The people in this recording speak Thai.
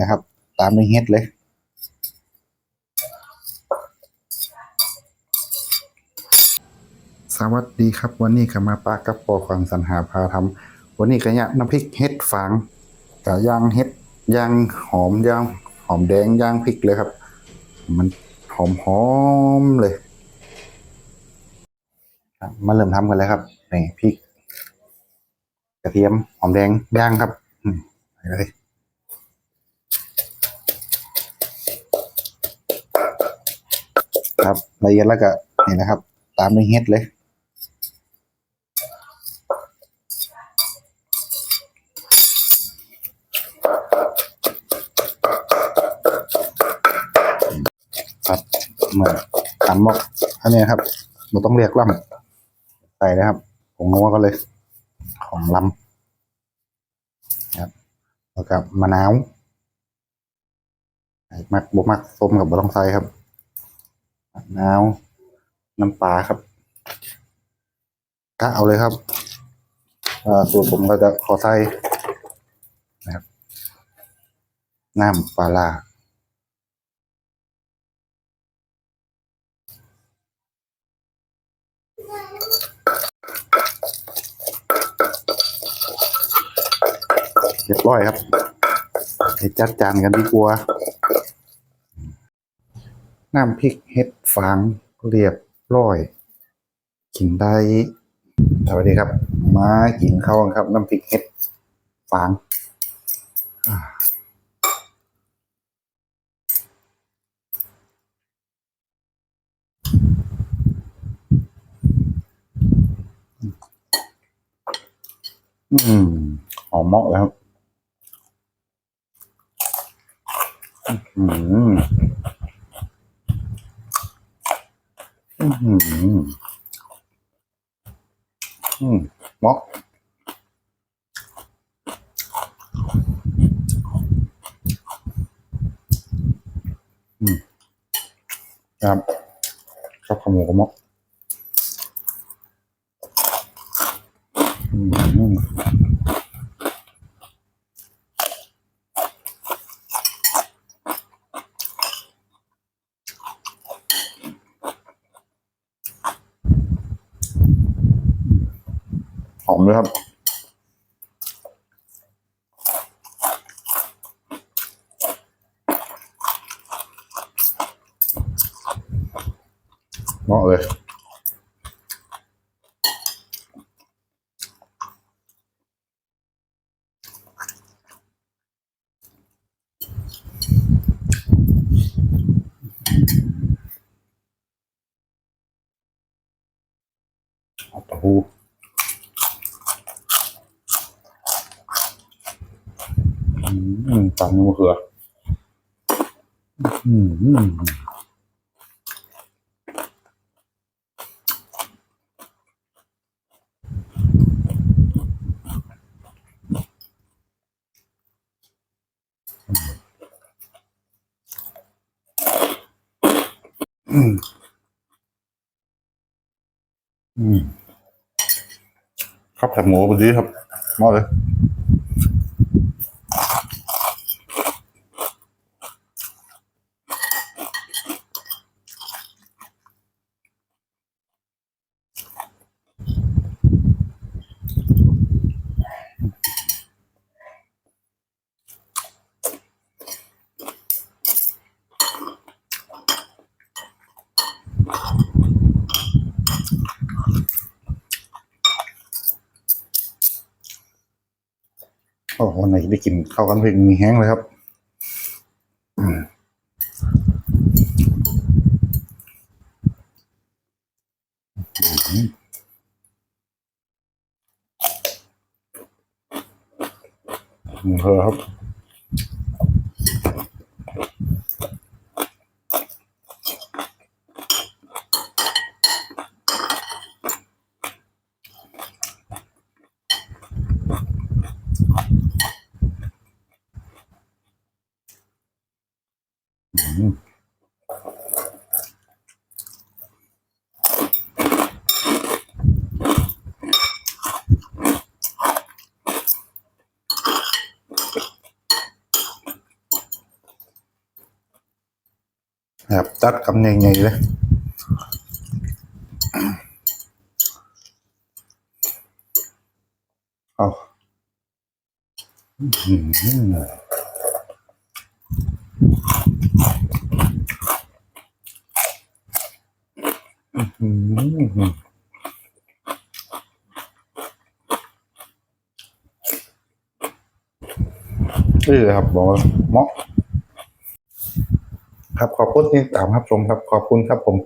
นะครับ ตามด้วยเฮ็ดเลย สวัสดีครับ วันนี้ก็มาปากับปอฟังสรรหาพาทำวันนี้ก็ยะน้ำพริกเฮ็ดฟางกับย่างเฮ็ดย่างหอมย่างหอมแดงย่างพริกเลยครับ มันหอมหอมๆเลยมาเริ่มทำกันเลยครับนี่พริกกระเทียมหอมแดงย่างครับอืมไปเลย ครับละเอียดแล้วก็นี่นะครับ ตามด้วยเฮ็ดเลยครับเหมือนตำหมกอันนี้ครับเราต้องเรียกล่ำใส่นะครับผงนัวก็เลย ของลำครับแล้วก็มะนาวมักบกมักส้มกับบะต้องใส่ครับ นาวน้ำปลาครับกะเอาเลยครับอ่อส่วนผมก็จะขอใส่นะครับ น้ำปลาร้าเรียบร้อยครับไปจัดจานกันดีกว่า น้ำพริกเห็ด ฟางเรียบร้อยกินได้สวัสดีครับ มากินข้าวกันครับ น้ำพริกเห็ดฟางอืมหอมมากแล้วอืม อืมอืมเหมาะอืมครับชอบขโมยก็หมาะ หอมเลยครับ เหมาะเลยเอาเต้าหู้อืม ตามนี้มะเขืออืมอืม อืม ครับผัดหมูพอดีครับมาเลย โอ้วันไหนได้กินข้าวกันเพลงมีแห้งเลยครับอืมอืมเธอครับ mặn tắt cắm nhầy nhầy đấy oh. Ờ. นี่เลยครับบอกว่าเหมาะครับขอบคุณที่ตามครับชมครับ ขอบคุณครับผม